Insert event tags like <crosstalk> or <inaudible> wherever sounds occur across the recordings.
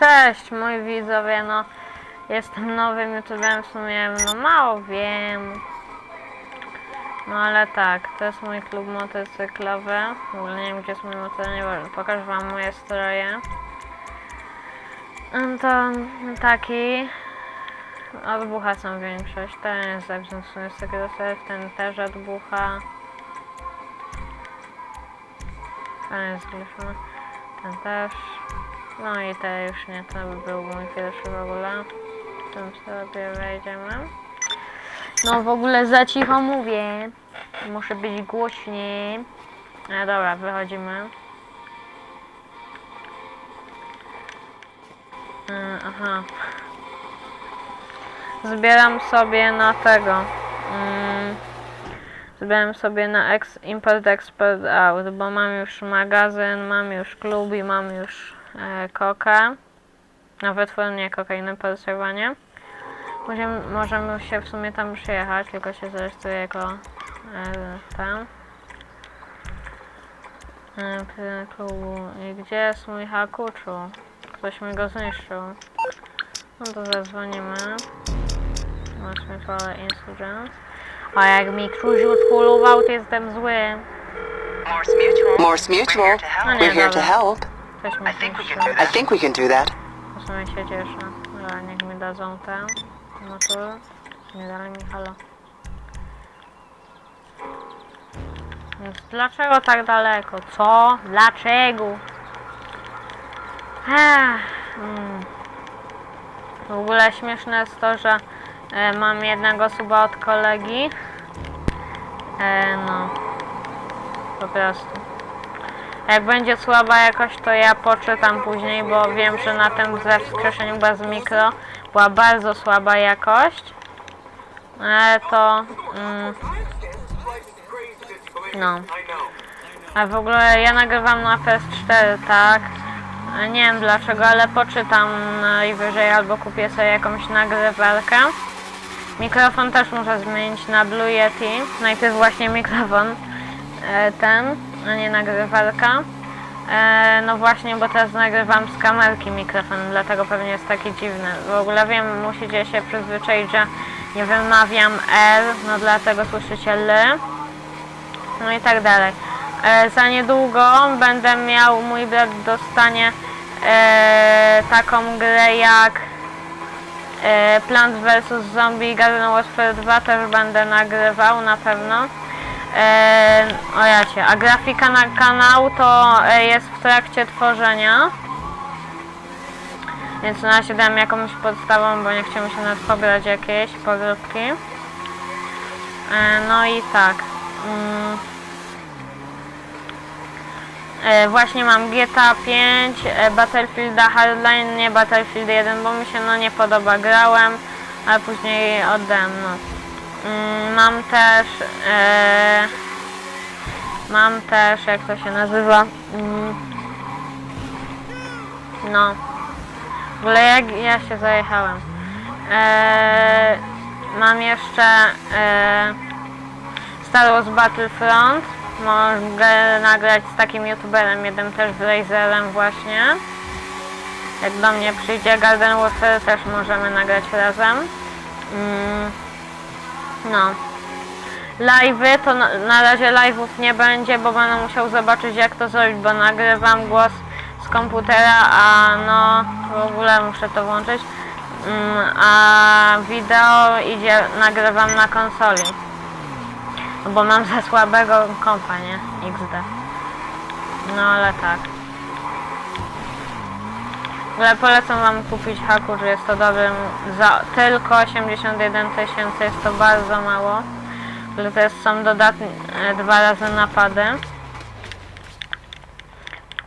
Cześć moi widzowie, no jestem nowym youtuberem w sumie, no mało wiem. No ale tak, to jest mój klub motocyklowy. W ogóle nie wiem gdzie jest mój motor, nie wiem, pokażę wam moje stroje. No to taki odbucha są większość. Ten jest zepsuty w sumie serw, ten też odbucha. Ten jest zgłuszony, ten też. No i te już nie, to by był mój pierwszy w ogóle. Tym sobie wejdziemy. No w ogóle za cicho mówię. Muszę być głośniej. No dobra, wychodzimy. Mm, Aha. Zbieram sobie na tego. Mm, Zbieram sobie na import, export out, bo mam już magazyn, mam już klub i mam już e, kokę. Nawet nie kokainę podejrzewanie. Możemy, możemy się w sumie tam przyjechać, tylko się zarejestruję jako e, tam. E, klubu. I gdzie jest mój hakuczu? Ktoś mi go zniszczył. No to zadzwonimy. Zobaczmy pole insurgents. A jak mi Kruziu odkulował, to jestem zły. Morse Mutual. Morse Mutual. We're here to help. No mi I think we can do I think we can do that. W sumie się cieszę. Dobra, niech mi dadzą tę. Motor. Nie dali mi halo. Więc dlaczego tak daleko? Co? Dlaczego? Ech, mm. W ogóle śmieszne jest to, że e, mam jednego suba od kolegi. E, no. Po prostu. Jak będzie słaba jakość, to ja poczytam później, bo wiem, że na tym ze wskrzeszeniu bez mikro była bardzo słaba jakość. Ale to... Mm, no. A w ogóle ja nagrywam na PS4, tak? Nie wiem dlaczego, ale poczytam najwyżej albo kupię sobie jakąś nagrywalkę. Mikrofon też muszę zmienić na Blue Yeti. Najpierw właśnie mikrofon e, ten, a nie nagrywalka. E, no właśnie, bo teraz nagrywam z kamerki mikrofon, dlatego pewnie jest taki dziwny. W ogóle wiem, musicie się przyzwyczaić, że nie wymawiam R, no dlatego słyszycie L. No i tak dalej. E, za niedługo będę miał, mój brat dostanie e, taką grę jak e, Plants vs Zombie Garden Warfare 2 też będę nagrywał na pewno. E, o jacie, a grafika na kanał to e, jest w trakcie tworzenia. Więc na razie dam jakąś podstawą, bo nie chciałem się nawet pobrać jakieś podróbki. E, no i tak. Mm. E, właśnie mam GTA 5, e, Battlefielda Hardline, nie Battlefield 1, bo mi się no nie podoba. Grałem, ale później oddałem, no. Mm, mam też e, mam też, jak to się nazywa mm, no. W ogóle jak ja się zajechałem. E, mam jeszcze e, Star Wars Battlefront. Mogę nagrać z takim youtuberem, jednym też z Razerem właśnie. Jak do mnie przyjdzie Garden Warfare też możemy nagrać razem. Mm. No. Live'y to na, na razie live'ów nie będzie, bo będę musiał zobaczyć jak to zrobić, bo nagrywam głos z komputera, a no w ogóle muszę to włączyć. Mm, a wideo idzie, nagrywam na konsoli. Bo mam za słabego kompa, nie? XD. No ale tak. Ogóle polecam wam kupić haku, że jest to dobrym za tylko 81 tysięcy, jest to bardzo mało. Ale to jest, są dodatnie e, dwa razy napady.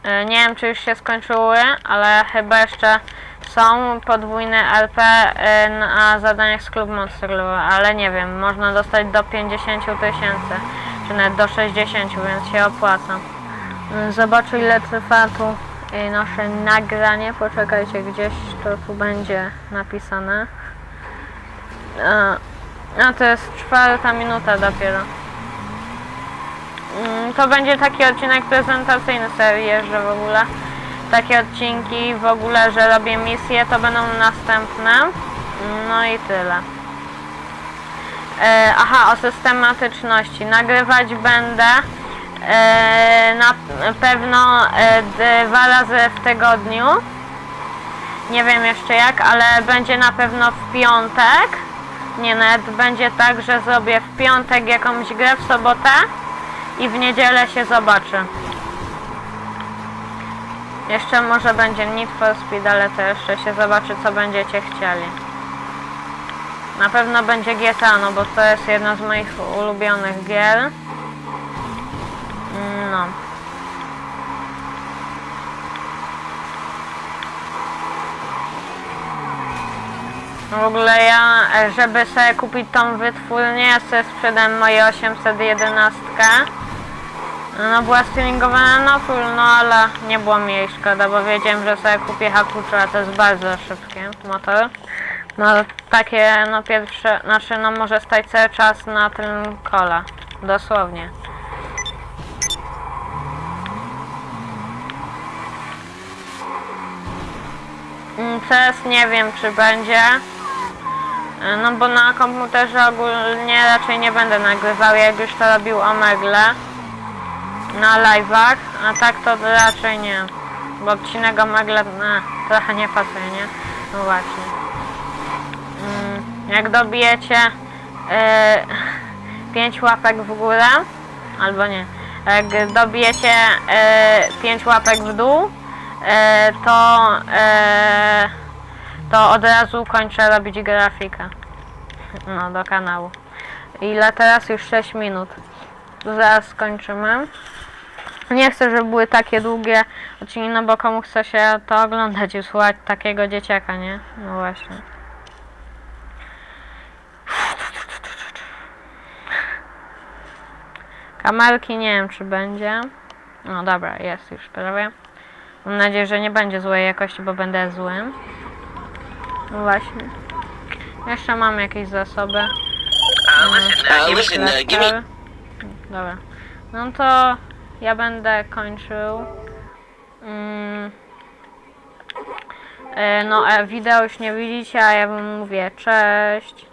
E, Nie wiem czy już się skończyły, ale chyba jeszcze są podwójne LP e, na zadaniach z klubu motocyklowy, ale nie wiem, można dostać do 50 tysięcy, czy nawet do 60, więc się opłaca. Zobaczę ile trwa tu nasze nagranie. Poczekajcie, gdzieś to tu będzie napisane. A, a to jest czwarta minuta dopiero. Mm, To będzie taki odcinek prezentacyjny serii jeżdżę w ogóle. takie odcinki w ogóle, że robię misje, to będą następne. No i tyle. E, aha, o systematyczności. Nagrywać będę e, na pewno e, dwa razy w tygodniu. Nie wiem jeszcze jak, ale będzie na pewno w piątek. Nie, nawet będzie tak, że zrobię w piątek jakąś grę, w sobotę i w niedzielę się zobaczy. Jeszcze może będzie Need for Speed, ale to jeszcze się zobaczy, co będziecie chcieli. Na pewno będzie GTA, no bo to jest jedna z moich ulubionych gier. No. W ogóle ja, żeby sobie kupić tą wytwórnię, sobie sprzedałem moje 811. No była streamingowana na full, no ale nie było mi jej szkoda, bo wiedziałem, że sobie kupię Hakucho, a to jest bardzo szybki motor. No takie, no pierwsze, znaczy no może stać cały czas na tym kole, dosłownie. Mm, CS nie wiem czy będzie. E, No bo na komputerze ogólnie raczej nie będę nagrywał, jak już to robił Omegle na live'ach, a tak to raczej nie. Bo odcinek Omegle no, trochę nie pasuje, nie? No właśnie. Mm, jak dobijecie e, <laughs> 5 łapek w górę, albo nie, jak dobijecie e, 5 łapek w dół, e, to, e, to od razu kończę robić grafikę. No, do kanału. Ile teraz? Już 6 minut. Zaraz skończymy. Nie chcę, żeby były takie długie odcinki, no bo komu chce się to oglądać i słuchać takiego dzieciaka, nie? No właśnie. Kamerki nie wiem, czy będzie. No dobra, jest już prawie. Mam nadzieję, że nie będzie złej jakości, bo będę złym. No właśnie. Jeszcze mam jakieś zasoby. Uh, listen, uh, Uh, listen, uh, give me. Lektor. Dobra. No to ja będę kończył. Mm. E, No, e, wideo już nie widzicie, a ja wam mówię cześć.